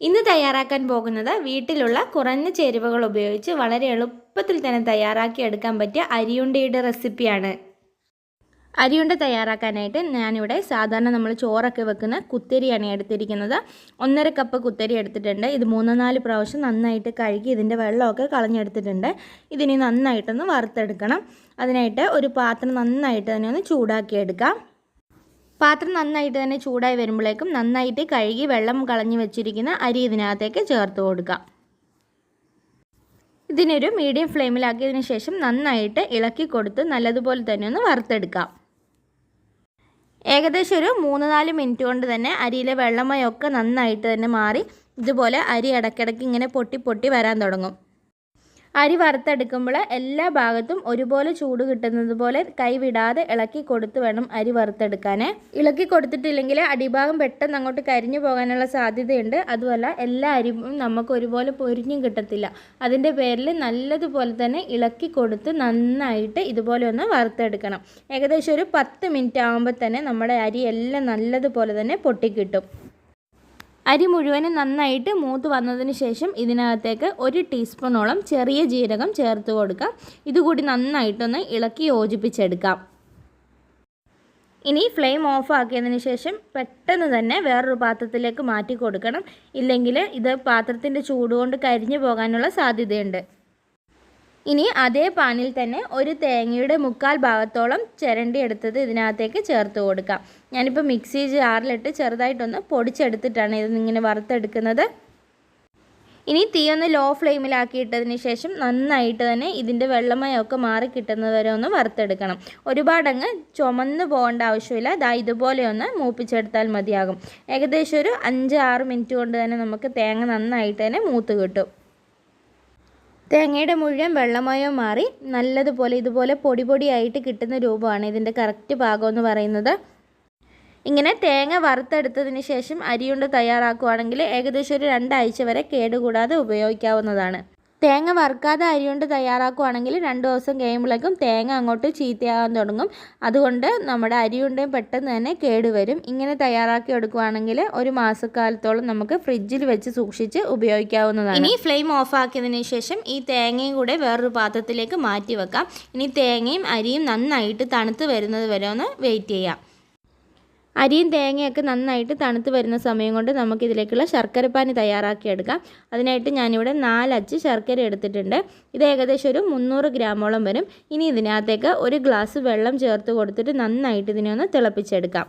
ഇന്ന് തയ്യാറാക്കാൻ പോകുന്നത് വീട്ടിലുള്ള കുറഞ്ഞ ചേരുവകൾ ഉപയോഗിച്ച് വളരെ എളുപ്പത്തിൽ തന്നെ തയ്യാറാക്കി എടുക്കാൻ പറ്റിയ അരിയുണ്ടയുടെ റെസിപ്പിയാണ്. അരിയുണ്ട തയ്യാറാക്കാനായിട്ട് ഞാനിവിടെ സാധാരണ നമ്മൾ ചോറൊക്കെ വെക്കുന്ന കുത്തരിയാണ് എടുത്തിരിക്കുന്നത്. ഒന്നര കപ്പ് കുത്തരി എടുത്തിട്ടുണ്ട്. ഇത് മൂന്ന് നാല് പ്രാവശ്യം നന്നായിട്ട് കഴുകി ഇതിന്റെ വെള്ളമൊക്കെ കളഞ്ഞെടുത്തിട്ടുണ്ട്. ഇതിനി നന്നായിട്ടൊന്ന് വറുത്തെടുക്കണം. അതിനായിട്ട് ഒരു പാത്രം നന്നായിട്ട് തന്നെ ഒന്ന് ചൂടാക്കി എടുക്കാം പാത്രം നന്നായിട്ട് തന്നെ ചൂടായി വരുമ്പോഴേക്കും നന്നായിട്ട് കഴുകി വെള്ളം കളഞ്ഞു വെച്ചിരിക്കുന്ന അരി ഇതിനകത്തേക്ക് ചേർത്ത് കൊടുക്കാം. ഇതിനൊരു മീഡിയം ഫ്ലെയിമിലാക്കിയതിന് ശേഷം നന്നായിട്ട് ഇളക്കി കൊടുത്ത് നല്ലതുപോലെ തന്നെ ഒന്ന് വറുത്തെടുക്കാം. ഏകദേശം ഒരു മൂന്ന് നാല് മിനിറ്റ് കൊണ്ട് തന്നെ അരിയിലെ വെള്ളമയൊക്കെ നന്നായിട്ട് തന്നെ മാറി ഇതുപോലെ അരി ഇടയ്ക്കിടയ്ക്ക് ഇങ്ങനെ പൊട്ടി പൊട്ടി വരാൻ തുടങ്ങും. അരി വറുത്തെടുക്കുമ്പോൾ എല്ലാ ഭാഗത്തും ഒരുപോലെ ചൂട് കിട്ടുന്നത് പോലെ കൈവിടാതെ ഇളക്കി കൊടുത്ത് വേണം അരി വറുത്തെടുക്കാൻ. ഇളക്കി കൊടുത്തിട്ടില്ലെങ്കിൽ അടിഭാഗം പെട്ടെന്ന് അങ്ങോട്ട് കരിഞ്ഞു പോകാനുള്ള സാധ്യതയുണ്ട്. അതുമല്ല എല്ലാ അരിയും നമുക്ക് ഒരുപോലെ പൊരിഞ്ഞും കിട്ടത്തില്ല. അതിന്റെ പേരിൽ നല്ലതുപോലെ തന്നെ ഇളക്കി കൊടുത്ത് നന്നായിട്ട് ഇതുപോലെ ഒന്ന് വറുത്തെടുക്കണം. ഏകദേശം ഒരു പത്ത് മിനിറ്റ് ആകുമ്പോൾ തന്നെ നമ്മുടെ അരി എല്ലാം നല്ലതുപോലെ തന്നെ പൊട്ടിക്കിട്ടും. അരി മുഴുവനും നന്നായിട്ട് മൂത്ത് വന്നതിന് ശേഷം ഇതിനകത്തേക്ക് ഒരു ടീസ്പൂണോളം ചെറിയ ജീരകം ചേർത്ത് കൊടുക്കാം. ഇതുകൂടി നന്നായിട്ടൊന്ന് ഇളക്കി യോജിപ്പിച്ചെടുക്കാം. ഇനി ഫ്ലെയിം ഓഫ് ആക്കിയതിന് ശേഷം പെട്ടെന്ന് തന്നെ വേറൊരു പാത്രത്തിലേക്ക് മാറ്റി കൊടുക്കണം. ഇല്ലെങ്കിൽ ഇത് പാത്രത്തിന്റെ ചൂടുകൊണ്ട് കരിഞ്ഞു പോകാനുള്ള സാധ്യതയുണ്ട്. ഇനി അതേ പാനിൽ തന്നെ ഒരു തേങ്ങയുടെ മുക്കാൽ ഭാഗത്തോളം ചിരണ്ടി എടുത്തത് ഇതിനകത്തേക്ക് ചേർത്ത് കൊടുക്കാം. ഞാനിപ്പോൾ മിക്സി ജാറിലിട്ട് ചെറുതായിട്ടൊന്ന് പൊടിച്ചെടുത്തിട്ടാണ് ഇത് ഇങ്ങനെ വറുത്തെടുക്കുന്നത്. ഇനി തീ ഒന്ന് ലോ ഫ്ലെയിമിലാക്കിയിട്ടതിന് ശേഷം നന്നായിട്ട് തന്നെ ഇതിന്റെ വെള്ളമയമൊക്കെ മാറി കിട്ടുന്നത് വരെ ഒന്ന് വറുത്തെടുക്കണം. ഒരുപാടങ്ങ് ചുമന്ന് പോകേണ്ട ആവശ്യമില്ല. ദാ ഇതുപോലെ ഒന്ന് മൂപ്പിച്ചെടുത്താൽ മതിയാകും. ഏകദേശം ഒരു അഞ്ച് ആറ് മിനിറ്റ് കൊണ്ട് തന്നെ നമുക്ക് തേങ്ങ നന്നായിട്ട് തന്നെ മൂത്ത് കിട്ടും. തേങ്ങയുടെ മുഴുവൻ വെള്ളമയോ മാറി നല്ലതുപോലെ ഇതുപോലെ പൊടി പൊടിയായിട്ട് കിട്ടുന്ന രൂപമാണ് ഇതിന്റെ കറക്റ്റ് ഭാഗം എന്ന് പറയുന്നത്. ഇങ്ങനെ തേങ്ങ വറുത്തെടുത്തതിന് ശേഷം അരിയുണ്ട് തയ്യാറാക്കുകയാണെങ്കിൽ ഏകദേശം ഒരു രണ്ടാഴ്ച വരെ കേടുകൂടാതെ ഉപയോഗിക്കാവുന്നതാണ്. തേങ്ങ വറുക്കാതെ അരിയുണ്ട് തയ്യാറാക്കുകയാണെങ്കിൽ രണ്ട് ദിവസം കഴിയുമ്പോഴേക്കും തേങ്ങ അങ്ങോട്ട് ചീത്തയാകാൻ തുടങ്ങും. അതുകൊണ്ട് നമ്മുടെ അരി അരിയുണ്ടയും പെട്ടെന്ന് തന്നെ കേടുവരും ഇങ്ങനെ തയ്യാറാക്കി എടുക്കുകയാണെങ്കിൽ ഒരു മാസക്കാലത്തോളം നമുക്ക് ഫ്രിഡ്ജിൽ വെച്ച് സൂക്ഷിച്ച് ഉപയോഗിക്കാവുന്നതാണ്. ഇനി ഫ്ലെയിം ഓഫ് ആക്കിയതിന് ശേഷം ഈ തേങ്ങയും കൂടെ വേറൊരു പാത്രത്തിലേക്ക് മാറ്റി വെക്കാം ഇനി തേങ്ങയും അരിയും നന്നായിട്ട് തണുത്ത് വരുന്നത് വരെ ഒന്ന് വെയിറ്റ് ചെയ്യാം. അരിയും തേങ്ങയൊക്കെ നന്നായിട്ട് തണുത്ത് വരുന്ന സമയം കൊണ്ട് നമുക്കിതിലേക്കുള്ള ശർക്കരപ്പാനി തയ്യാറാക്കിയെടുക്കാം. അതിനായിട്ട് ഞാനിവിടെ നാലച്ച് ശർക്കര എടുത്തിട്ടുണ്ട്. ഇത് ഏകദേശം ഒരു മുന്നൂറ് ഗ്രാമോളം വരും. ഇനി ഇതിനകത്തേക്ക് ഒരു ഗ്ലാസ് വെള്ളം ചേർത്ത് കൊടുത്തിട്ട് നന്നായിട്ട് ഇതിനെ ഒന്ന് തിളപ്പിച്ചെടുക്കാം.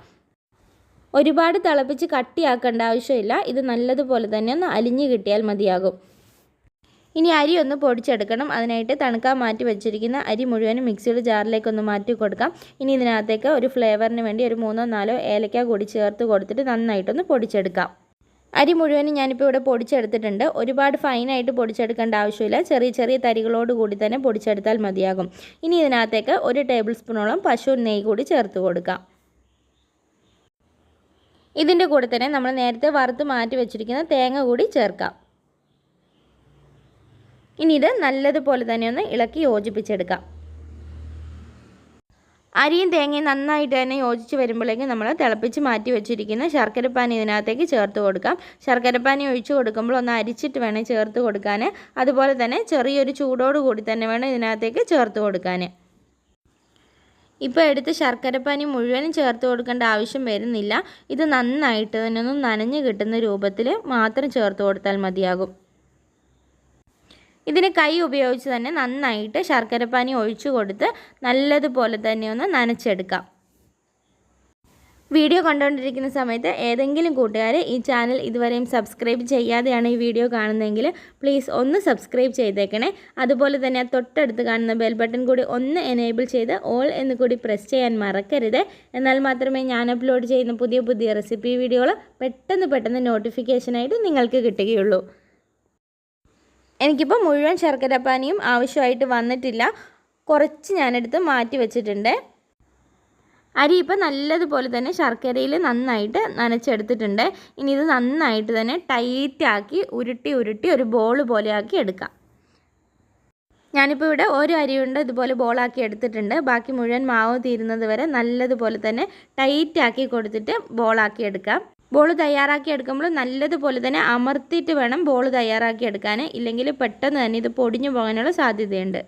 ഒരുപാട് തിളപ്പിച്ച് കട്ടിയാക്കേണ്ട ആവശ്യമില്ല. ഇത് നല്ലതുപോലെ തന്നെ ഒന്ന് അലിഞ്ഞ് കിട്ടിയാൽ മതിയാകും. ഇനി അരി ഒന്ന് പൊടിച്ചെടുക്കണം. അതിനായിട്ട് തണുക്കാൻ മാറ്റി വെച്ചിരിക്കുന്ന അരി മുഴുവനും മിക്സിയുടെ ജാറിലേക്ക് ഒന്ന് മാറ്റി കൊടുക്കാം. ഇനി ഇതിനകത്തേക്ക് ഒരു ഫ്ലേവറിന് വേണ്ടി ഒരു മൂന്നോ നാലോ ഏലക്ക കൂടി ചേർത്ത് കൊടുത്തിട്ട് നന്നായിട്ടൊന്ന് പൊടിച്ചെടുക്കാം. അരി മുഴുവനും ഞാനിപ്പോൾ ഇവിടെ പൊടിച്ചെടുത്തിട്ടുണ്ട്. ഒരുപാട് ഫൈനായിട്ട് പൊടിച്ചെടുക്കേണ്ട ആവശ്യമില്ല. ചെറിയ ചെറിയ തരികളോട് കൂടി തന്നെ പൊടിച്ചെടുത്താൽ മതിയാകും. ഇനി ഇതിനകത്തേക്ക് ഒരു ടേബിൾ സ്പൂണോളം പശു നെയ്യ് കൂടി ചേർത്ത് കൊടുക്കാം. ഇതിന്റെ കൂടെ തന്നെ നമ്മൾ നേരത്തെ വറുത്ത് മാറ്റി വെച്ചിരിക്കുന്ന തേങ്ങ കൂടി ചേർക്കാം. ഇനി ഇത് നല്ലതുപോലെ തന്നെ ഒന്ന് ഇളക്കി യോജിപ്പിച്ചെടുക്കാം. അരിയും തേങ്ങയും നന്നായിട്ട് തന്നെ യോജിച്ച് വരുമ്പോഴേക്കും നമ്മൾ തിളപ്പിച്ച് മാറ്റി വെച്ചിരിക്കുന്ന ശർക്കരപ്പാനി ഇതിനകത്തേക്ക് ചേർത്ത് കൊടുക്കാം. ശർക്കരപ്പാനി ഒഴിച്ചു കൊടുക്കുമ്പോൾ ഒന്ന് അരിച്ചിട്ട് വേണം ചേർത്ത് കൊടുക്കാൻ അതുപോലെ തന്നെ ചെറിയൊരു ചൂടോട് കൂടി തന്നെ വേണം ഇതിനകത്തേക്ക് ചേർത്ത് കൊടുക്കാൻ ഇപ്പോൾ എടുത്ത് ശർക്കരപ്പാനി മുഴുവനും ചേർത്ത് കൊടുക്കേണ്ട ആവശ്യം വരുന്നില്ല. ഇത് നന്നായിട്ട് തന്നെ ഒന്ന് നനഞ്ഞ് കിട്ടുന്ന രൂപത്തിൽ മാത്രം ചേർത്ത് കൊടുത്താൽ മതിയാകും. ഇതിന് കൈ ഉപയോഗിച്ച് തന്നെ നന്നായിട്ട് ശർക്കരപ്പാനി ഒഴിച്ചു കൊടുത്ത് നല്ലതുപോലെ തന്നെ ഒന്ന് നനച്ചെടുക്കാം. വീഡിയോ കണ്ടുകൊണ്ടിരിക്കുന്ന സമയത്ത് ഏതെങ്കിലും കൂട്ടുകാർ ഈ ചാനൽ ഇതുവരെയും സബ്സ്ക്രൈബ് ചെയ്യാതെയാണ് ഈ വീഡിയോ കാണുന്നതെങ്കിൽ പ്ലീസ് ഒന്ന് സബ്സ്ക്രൈബ് ചെയ്തേക്കണേ. അതുപോലെ തന്നെ തൊട്ടടുത്ത് കാണുന്ന ബെൽ ബട്ടൺ കൂടി ഒന്ന് എനേബിൾ ചെയ്ത് ഓൾ എന്ന് കൂടി പ്രസ് ചെയ്യാൻ മറക്കരുത്. എന്നാൽ മാത്രമേ ഞാൻ അപ്ലോഡ് ചെയ്യുന്ന പുതിയ പുതിയ റെസിപ്പി വീഡിയോകൾ പെട്ടെന്ന് പെട്ടെന്ന് നോട്ടിഫിക്കേഷനായിട്ട് നിങ്ങൾക്ക് കിട്ടുകയുള്ളൂ. എനിക്കിപ്പോൾ മുഴുവൻ ശർക്കരപ്പാനിയും ആവശ്യമായിട്ട് വന്നിട്ടില്ല. കുറച്ച് ഞാനെടുത്ത് മാറ്റി വെച്ചിട്ടുണ്ട്. അരി ഇപ്പോൾ നല്ലതുപോലെ തന്നെ ശർക്കരയിൽ നന്നായിട്ട് നനച്ചെടുത്തിട്ടുണ്ട്. ഇനി ഇത് നന്നായിട്ട് തന്നെ ടൈറ്റാക്കി ഉരുട്ടി ഉരുട്ടി ഒരു ബോൾ പോലെ ആക്കി എടുക്കാം. ഞാനിപ്പോൾ ഇവിടെ ഒരു അരിയുണ്ട് ഇതുപോലെ ബോളാക്കി എടുത്തിട്ടുണ്ട്. ബാക്കി മുഴുവൻ മാവ് തീരുന്നത് വരെ നല്ലതുപോലെ തന്നെ ടൈറ്റാക്കി കൊടുത്തിട്ട് ബോളാക്കി എടുക്കാം. ബോൾ തയ്യാറാക്കി എടുക്കുമ്പോൾ നല്ലതുപോലെ തന്നെ അമർത്തിയിട്ട് വേണം ബോൾ തയ്യാറാക്കി എടുക്കാൻ. ഇല്ലെങ്കിൽ പെട്ടെന്ന് തന്നെ ഇത് പൊടിഞ്ഞു പോകാനുള്ള സാധ്യതയുണ്ട്.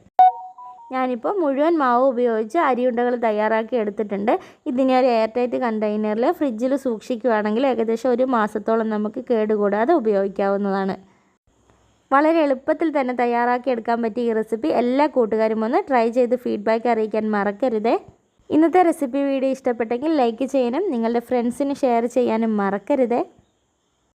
ഞാനിപ്പോൾ മുഴുവൻ മാവ് ഉപയോഗിച്ച് അരിയുണ്ടകൾ തയ്യാറാക്കി എടുത്തിട്ടുണ്ട്. ഇതിനെ ഒരു എയർ ടൈറ്റ് കണ്ടെയ്നറിൽ ഫ്രിഡ്ജിൽ സൂക്ഷിക്കുകയാണെങ്കിൽ ഏകദേശം ഒരു മാസത്തോളം നമുക്ക് കേടുകൂടാതെ ഉപയോഗിക്കാവുന്നതാണ്. വളരെ എളുപ്പത്തിൽ തന്നെ തയ്യാറാക്കി എടുക്കാൻ പറ്റിയ ഈ റെസിപ്പി എല്ലാ കൂട്ടുകാരും ഒന്ന് ട്രൈ ചെയ്ത് ഫീഡ്ബാക്ക് അറിയിക്കാൻ മറക്കരുതേ. ഇന്നത്തെ റെസിപ്പി വീഡിയോ ഇഷ്ടപ്പെട്ടെങ്കിൽ ലൈക്ക് ചെയ്യാനും നിങ്ങളുടെ ഫ്രണ്ട്സിന് ഷെയർ ചെയ്യാനും മറക്കരുതേ.